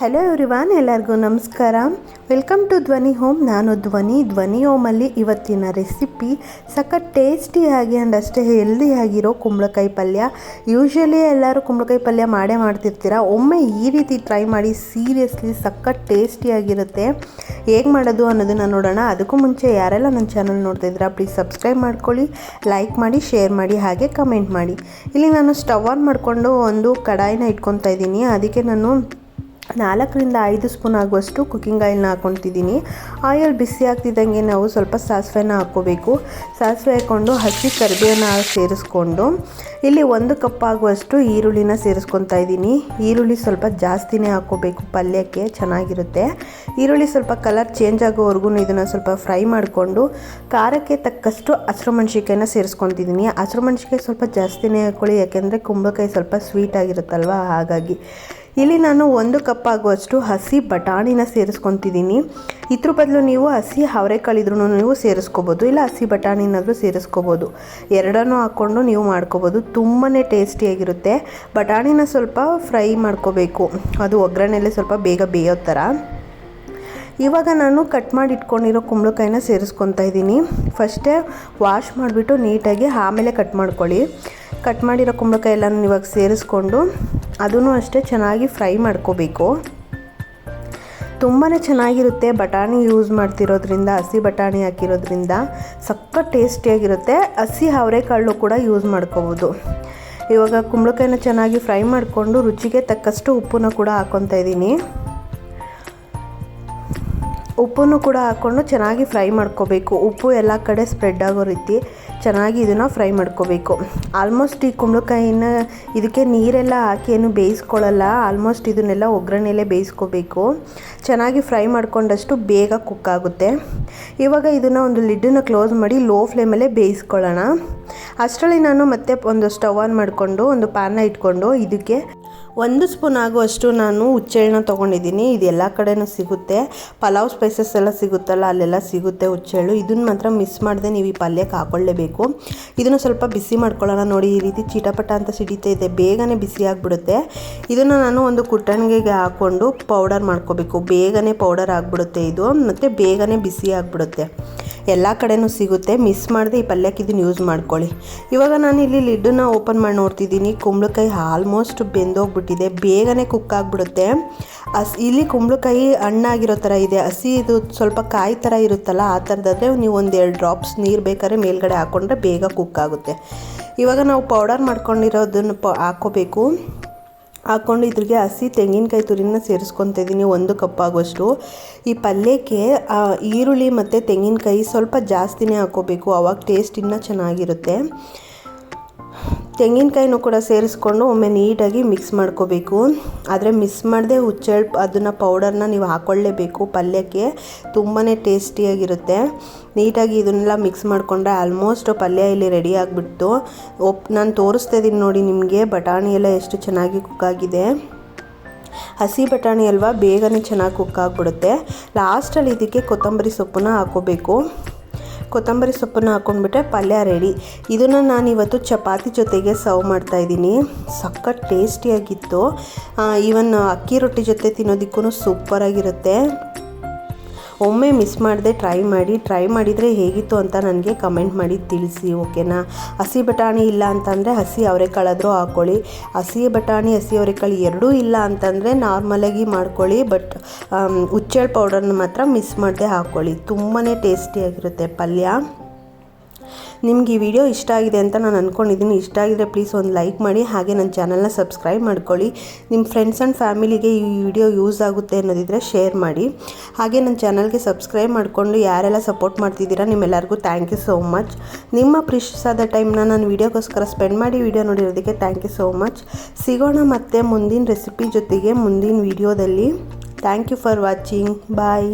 Hello everyone ಎಲ್ಲರಿಗೂ ನಮಸ್ಕಾರ. Welcome to ಧ್ವನಿ ಹೋಮ್ ನಾನು ಧ್ವನಿ ಧ್ವನಿ ಹೋಮಲ್ಲಿ ಇವತ್ತಿನ ರೆಸಿಪಿ ಸಖತ್ ಟೇಸ್ಟಿಯಾಗಿ ಆ್ಯಂಡ್ ಅಷ್ಟೇ ಹೆಲ್ದಿಯಾಗಿರೋ ಕುಂಬಳಕಾಯಿ ಪಲ್ಯ. ಯೂಶ್ವಲಿ ಎಲ್ಲರೂ ಕುಂಬಳಕಾಯಿ ಪಲ್ಯ ಮಾಡೇ ಮಾಡ್ತಿರ್ತೀರ. ಒಮ್ಮೆ ಈ ರೀತಿ ಟ್ರೈ ಮಾಡಿ ಸೀರಿಯಸ್ಲಿ ಸಖತ್ ಟೇಸ್ಟಿಯಾಗಿರುತ್ತೆ ಹೇಗೆ ಮಾಡೋದು ಅನ್ನೋದನ್ನು ನೋಡೋಣ. ಅದಕ್ಕೂ ಮುಂಚೆ ಯಾರೆಲ್ಲ ನನ್ನ ಚಾನಲ್ ನೋಡ್ತಾ ಇದ್ದೀರಾ ಪ್ಲೀಸ್ ಸಬ್ಸ್ಕ್ರೈಬ್ ಮಾಡ್ಕೊಳ್ಳಿ ಲೈಕ್ ಮಾಡಿ ಶೇರ್ ಮಾಡಿ, ಹಾಗೆ ಕಮೆಂಟ್ ಮಾಡಿ. ಇಲ್ಲಿ ನಾನು ಸ್ಟವ್ ಆನ್ ಮಾಡಿಕೊಂಡು ಒಂದು ಕಡಾಯಿನ ಇಟ್ಕೊತಾ ಇದ್ದೀನಿ. ಅದಕ್ಕೆ ನಾನು ನಾಲ್ಕರಿಂದ ಐದು ಸ್ಪೂನ್ ಆಗುವಷ್ಟು ಕುಕ್ಕಿಂಗ್ ಆಯಿಲ್ನ ಹಾಕ್ಕೊತಿದ್ದೀನಿ ಆಯಿಲ್ ಬಿಸಿ ಆಗ್ತಿದ್ದಂಗೆ ನಾವು ಸ್ವಲ್ಪ ಸಾಸಿವೆನ ಹಾಕ್ಕೋಬೇಕು. ಸಾಸಿವೆ ಹಾಕ್ಕೊಂಡು ಹಸಿ ಕರಿಬೇವನ್ನ ಸೇರಿಸ್ಕೊಂಡು, ಇಲ್ಲಿ ಒಂದು ಕಪ್ ಆಗುವಷ್ಟು ಈರುಳ್ಳಿನ ಸೇರಿಸ್ಕೊತಾ ಇದ್ದೀನಿ. ಈರುಳ್ಳಿ ಸ್ವಲ್ಪ ಜಾಸ್ತಿನೇ ಹಾಕ್ಕೋಬೇಕು, ಪಲ್ಯಕ್ಕೆ ಚೆನ್ನಾಗಿರುತ್ತೆ. ಈರುಳ್ಳಿ ಸ್ವಲ್ಪ ಕಲರ್ ಚೇಂಜ್ ಆಗೋವರೆಗೂ ಇದನ್ನು ಸ್ವಲ್ಪ ಫ್ರೈ ಮಾಡಿಕೊಂಡು, ಖಾರಕ್ಕೆ ತಕ್ಕಷ್ಟು ಹಸಿರು ಮೆಣಸಿಕಾಯಿನ ಸೇರಿಸ್ಕೊತಿದ್ದೀನಿ ಹಸಿರು ಮೆಣಸಿಕಾಯಿ ಸ್ವಲ್ಪ ಜಾಸ್ತಿನೇ ಹಾಕ್ಕೊಳ್ಳಿ, ಯಾಕೆಂದರೆ ಕುಂಬಳಕಾಯಿ ಸ್ವಲ್ಪ ಸ್ವೀಟ್ ಆಗಿರುತ್ತಲ್ವ, ಹಾಗಾಗಿ. ಇಲ್ಲಿ ನಾನು ಒಂದು ಕಪ್ ಆಗುವಷ್ಟು ಹಸಿ ಬಟಾಣಿನ ಸೇರಿಸ್ಕೊತಿದ್ದೀನಿ. ಇದ್ರ ಬದಲು ನೀವು ಹಸಿ ಅವರೆಕಾಳಿದ್ರೂ ನೀವು ಸೇರಿಸ್ಕೋಬೋದು, ಇಲ್ಲ ಹಸಿ ಬಟಾಣಿನಾದರೂ ಸೇರಿಸ್ಕೋಬೋದು. ಎರಡನ್ನೂ ಹಾಕ್ಕೊಂಡು ನೀವು ಮಾಡ್ಕೋಬೋದು. ತುಂಬಾ ಟೇಸ್ಟಿಯಾಗಿರುತ್ತೆ ಬಟಾಣಿನ ಸ್ವಲ್ಪ ಫ್ರೈ ಮಾಡ್ಕೋಬೇಕು. ಅದು ಒಗ್ಗರಣೆಯಲ್ಲೇ ಸ್ವಲ್ಪ ಬೇಗ ಬೇಯೋ ಥರ. ಇವಾಗ ನಾನು ಕಟ್ ಮಾಡಿ ಇಟ್ಕೊಂಡಿರೋ ಕುಂಬಳಕಾಯಿನ ಸೇರಿಸ್ಕೊತಾ ಇದ್ದೀನಿ. ಫಸ್ಟೇ ವಾಶ್ ಮಾಡಿಬಿಟ್ಟು ನೀಟಾಗಿ ಆಮೇಲೆ ಕಟ್ ಮಾಡ್ಕೊಳ್ಳಿ. ಕಟ್ ಮಾಡಿರೋ ಕುಂಬಳಕಾಯಿ ಎಲ್ಲನೂ ಇವಾಗ ಸೇರಿಸ್ಕೊಂಡು ಅದೂ ಅಷ್ಟೇ ಚೆನ್ನಾಗಿ ಫ್ರೈ ಮಾಡ್ಕೋಬೇಕು. ತುಂಬಾ ಚೆನ್ನಾಗಿರುತ್ತೆ ಬಟಾಣಿ ಯೂಸ್ ಮಾಡ್ತಿರೋದ್ರಿಂದ, ಹಸಿ ಬಟಾಣಿ ಹಾಕಿರೋದ್ರಿಂದ ಸಕ್ಕ ಟೇಸ್ಟಿಯಾಗಿರುತ್ತೆ. ಹಸಿ ಅವರೆಕಾಳು ಕೂಡ ಯೂಸ್ ಮಾಡ್ಕೋಬೋದು. ಇವಾಗ ಕುಂಬಳಕಾಯಿನ ಚೆನ್ನಾಗಿ ಫ್ರೈ ಮಾಡಿಕೊಂಡು ರುಚಿಗೆ ತಕ್ಕಷ್ಟು ಉಪ್ಪನ್ನ ಕೂಡ ಹಾಕ್ಕೊತಾ ಇದ್ದೀನಿ. ಉಪ್ಪನ್ನು ಕೂಡ ಹಾಕ್ಕೊಂಡು ಚೆನ್ನಾಗಿ ಫ್ರೈ ಮಾಡ್ಕೋಬೇಕು. ಉಪ್ಪು ಎಲ್ಲ ಕಡೆ ಸ್ಪ್ರೆಡ್ ಆಗೋ ರೀತಿ ಚೆನ್ನಾಗಿ ಇದನ್ನು ಫ್ರೈ ಮಾಡ್ಕೋಬೇಕು. ಆಲ್ಮೋಸ್ಟ್ ಈ ಕುಂಬಳಕಾಯಿನ ಇದಕ್ಕೆ ನೀರೆಲ್ಲ ಹಾಕಿ ಏನು ಬೇಯಿಸ್ಕೊಳ್ಳಲ್ಲ, ಆಲ್ಮೋಸ್ಟ್ ಇದನ್ನೆಲ್ಲ ಒಗ್ಗರಣೆಯಲ್ಲೇ ಬೇಯಿಸ್ಕೋಬೇಕು. ಚೆನ್ನಾಗಿ ಫ್ರೈ ಮಾಡ್ಕೊಂಡಷ್ಟು ಬೇಗ ಕುಕ್ ಆಗುತ್ತೆ. ಇವಾಗ ಇದನ್ನು ಒಂದು ಲಿಡ್ಡನ್ನು ಕ್ಲೋಸ್ ಮಾಡಿ ಲೋ ಫ್ಲೇಮಲ್ಲೇ ಬೇಯಿಸ್ಕೊಳ್ಳೋಣ. ಅಷ್ಟರಲ್ಲಿ ನಾನು ಮತ್ತೆ ಒಂದು ಸ್ಟವ್ ಆನ್ ಮಾಡಿಕೊಂಡು, ಒಂದು ಪ್ಯಾನ್ನ ಇಟ್ಕೊಂಡು ಇದಕ್ಕೆ ಒಂದು ಸ್ಪೂನ್ ಆಗುವಷ್ಟು ನಾನು ಹುಚ್ಚೆಳ್ಳನ್ನ ತೊಗೊಂಡಿದ್ದೀನಿ. ಇದು ಎಲ್ಲ ಕಡೆನೂ ಸಿಗುತ್ತೆ. ಪಲಾವ್ ಸ್ಪೈಸಸ್ ಎಲ್ಲ ಸಿಗುತ್ತಲ್ಲ, ಅಲ್ಲೆಲ್ಲ ಸಿಗುತ್ತೆ ಹುಚ್ಚೆಳ್ಳು ಇದನ್ನ ಮಾತ್ರ ಮಿಸ್ ಮಾಡದೆ ನೀವು ಈ ಪಲ್ಯಕ್ಕೆ ಹಾಕ್ಕೊಳ್ಳೇಬೇಕು ಇದನ್ನು ಸ್ವಲ್ಪ ಬಿಸಿ ಮಾಡ್ಕೊಳ್ಳೋಣ ನೋಡಿ, ಈ ರೀತಿ ಚೀಟಪಟ ಅಂತ ಸಿಡಿತಾ ಇದೆ. ಬೇಗನೆ ಬಿಸಿ ಆಗಿಬಿಡುತ್ತೆ. ಇದನ್ನು ನಾನು ಒಂದು ಕುಟ್ಟಣಿಗೆಗೆ ಹಾಕ್ಕೊಂಡು ಪೌಡರ್ ಮಾಡ್ಕೋಬೇಕು. ಬೇಗನೆ ಪೌಡರ್ ಆಗಿಬಿಡುತ್ತೆ ಇದು. ಮತ್ತು ಬೇಗನೆ ಬಿಸಿ ಆಗಿಬಿಡುತ್ತೆ. ಎಲ್ಲ ಕಡೆನೂ ಸಿಗುತ್ತೆ. ಮಿಸ್ ಮಾಡದೆ ಈ ಪಲ್ಯಕ್ಕೆ ಇದನ್ನು ಯೂಸ್ ಮಾಡ್ಕೊಳ್ಳಿ. ಇವಾಗ ನಾನು ಇಲ್ಲಿ ಲಿಡ್ಡನ್ನು ಓಪನ್ ಮಾಡಿ ನೋಡ್ತಿದ್ದೀನಿ. ಕುಂಬಳಕಾಯಿ ಆಲ್ಮೋಸ್ಟ್ ಬೆಂದೋಗ್ಬಿಟ್ಟಿದೆ. ಬೇಗನೆ ಕುಕ್ ಆಗಿಬಿಡುತ್ತೆ. ಹಸ್ ಇಲ್ಲಿ ಕುಂಬಳಕಾಯಿ ಹಣ್ಣಾಗಿರೋ ಥರ ಇದೆ. ಹಸಿ ಇದು ಸ್ವಲ್ಪ ಕಾಯಿ ಥರ ಇರುತ್ತಲ್ಲ, ಆ ಥರದಾದರೆ ನೀವು ಒಂದು ಎರಡು ಡ್ರಾಪ್ಸ್ ನೀರು ಬೇಕಾದ್ರೆ ಮೇಲ್ಗಡೆ ಹಾಕ್ಕೊಂಡ್ರೆ ಬೇಗ ಕುಕ್ ಆಗುತ್ತೆ. ಇವಾಗ ನಾವು ಪೌಡರ್ ಮಾಡ್ಕೊಂಡಿರೋದನ್ನು ಪ ಹಾಕ್ಕೋಬೇಕು ಹಾಕ್ಕೊಂಡು ಇದ್ರಿಗೆ ಹಸಿ ತೆಂಗಿನಕಾಯಿ ತುರಿನ ಸೇರಿಸ್ಕೊತಾ ಇದ್ದೀನಿ ಒಂದು ಕಪ್ ಆಗುವಷ್ಟು. ಈ ಪಲ್ಯಕ್ಕೆ ಈರುಳ್ಳಿ ಮತ್ತು ತೆಂಗಿನಕಾಯಿ ಸ್ವಲ್ಪ ಜಾಸ್ತಿನೇ ಹಾಕ್ಕೋಬೇಕು ಅವಾಗ ಟೇಸ್ಟ್ ಇನ್ನೂ ಚೆನ್ನಾಗಿರುತ್ತೆ. ತೆಂಗಿನಕಾಯಿನೂ ಕೂಡ ಸೇರಿಸ್ಕೊಂಡು ಒಮ್ಮೆ ನೀಟಾಗಿ ಮಿಕ್ಸ್ ಮಾಡ್ಕೋಬೇಕು. ಆದರೆ ಮಿಸ್ ಮಾಡದೆ ಹುಚ್ಚೆಳ್ ಅದನ್ನು ಪೌಡರ್ನ ನೀವು ಹಾಕ್ಕೊಳ್ಳೇಬೇಕು ಪಲ್ಯಕ್ಕೆ ತುಂಬಾ ಟೇಸ್ಟಿಯಾಗಿರುತ್ತೆ ನೀಟಾಗಿ ಇದನ್ನೆಲ್ಲ ಮಿಕ್ಸ್ ಮಾಡಿಕೊಂಡ್ರೆ ಆಲ್ಮೋಸ್ಟ್ ಪಲ್ಯ ಇಲ್ಲಿ ರೆಡಿ ಆಗಿಬಿಡ್ತು. ಒಪ್, ನಾನು ತೋರಿಸ್ತಾ ಇದ್ದೀನಿ ನೋಡಿ ನಿಮಗೆ. ಬಟಾಣಿ ಎಲ್ಲ ಎಷ್ಟು ಚೆನ್ನಾಗಿ ಕುಕ್ ಆಗಿದೆ. ಹಸಿ ಬಟಾಣಿ ಅಲ್ವಾ? ಬೇಗನೆ ಚೆನ್ನಾಗಿ ಕುಕ್ ಆಗಿಬಿಡುತ್ತೆ. ಲಾಸ್ಟಲ್ಲಿ ಇದಕ್ಕೆ ಕೊತ್ತಂಬರಿ ಸೊಪ್ಪನ್ನ ಹಾಕೋಬೇಕು. ಕೊತ್ತಂಬರಿ ಸೊಪ್ಪನ್ನು ಹಾಕ್ಕೊಂಡ್ಬಿಟ್ರೆ ಪಲ್ಯ ರೆಡಿ ಇದನ್ನು ನಾನು ಇವತ್ತು ಚಪಾತಿ ಜೊತೆಗೆ ಸರ್ವ್ ಮಾಡ್ತಾಯಿದ್ದೀನಿ ಸಖತ್ ಟೇಸ್ಟಿಯಾಗಿತ್ತು ಈವನ್ ಅಕ್ಕಿ ರೊಟ್ಟಿ ಜೊತೆ ತಿನ್ನೋದಕ್ಕೂ ಸೂಪರಾಗಿರುತ್ತೆ ಒಮ್ಮೆ ಮಿಸ್ ಮಾಡದೆ ಟ್ರೈ ಮಾಡಿ, ಟ್ರೈ ಮಾಡಿದರೆ ಹೇಗಿತ್ತು ಅಂತ ನನಗೆ ಕಮೆಂಟ್ ಮಾಡಿ ತಿಳಿಸಿ, ಓಕೆನಾ? ಹಸಿ ಬಟಾಣಿ ಇಲ್ಲ ಅಂತಂದರೆ ಹಸಿ ಅವರೆಕಾಳಾದರೂ ಹಾಕ್ಕೊಳ್ಳಿ ಹಸಿ ಬಟಾಣಿ, ಹಸಿ ಅವರೆಕಾಳು ಎರಡೂ ಇಲ್ಲ ಅಂತಂದರೆ ನಾರ್ಮಲಾಗಿ ಮಾಡ್ಕೊಳ್ಳಿ ಬಟ್ ಉಚ್ಚೆಳ್ ಪೌಡರ್ನ ಮಾತ್ರ ಮಿಸ್ ಮಾಡದೆ ಹಾಕ್ಕೊಳ್ಳಿ ತುಂಬಾ ಟೇಸ್ಟಿಯಾಗಿರುತ್ತೆ ಪಲ್ಯ. ನಿಮ್ಗೆ ಈ ವಿಡಿಯೋ ಇಷ್ಟ ಆಗಿದೆ ಅಂತ ನಾನು ಅಂದ್ಕೊಂಡಿದ್ದೀನಿ ಇಷ್ಟ ಆಗಿದ್ರೆ ಪ್ಲೀಸ್ ಒಂದು ಲೈಕ್ ಮಾಡಿ, ಹಾಗೆ ನನ್ನ ಚಾನಲ್ನ ಸಬ್ಸ್ಕ್ರೈಬ್ ಮಾಡ್ಕೊಳ್ಳಿ. ನಿಮ್ಮ ಫ್ರೆಂಡ್ಸ್ ಆ್ಯಂಡ್ ಫ್ಯಾಮಿಲಿಗೆ ಈ ವಿಡಿಯೋ ಯೂಸ್ ಆಗುತ್ತೆ ಅನ್ನೋದಿದ್ರೆ ಶೇರ್ ಮಾಡಿ. ಹಾಗೆ ನನ್ನ ಚಾನಲ್ಗೆ ಸಬ್ಸ್ಕ್ರೈಬ್ ಮಾಡಿಕೊಂಡು ಯಾರೆಲ್ಲ ಸಪೋರ್ಟ್ ಮಾಡ್ತಿದ್ದೀರಾ, ನಿಮ್ಮೆಲ್ಲರಿಗೂ ಥ್ಯಾಂಕ್ ಯು ಸೋ ಮಚ್ ನಿಮ್ಮ ಪ್ರಿಶಿಸಾದ ಟೈಮ್ನ ನಾನು ವಿಡಿಯೋಗೋಸ್ಕರ ಸ್ಪೆಂಡ್ ಮಾಡಿ ವಿಡಿಯೋ ನೋಡಿರೋದಕ್ಕೆ ಥ್ಯಾಂಕ್ ಯು ಸೋ ಮಚ್ ಸಿಗೋಣ ಮತ್ತೆ ಮುಂದಿನ ರೆಸಿಪಿ ಜೊತೆಗೆ ಮುಂದಿನ ವಿಡಿಯೋದಲ್ಲಿ thank you for watching bye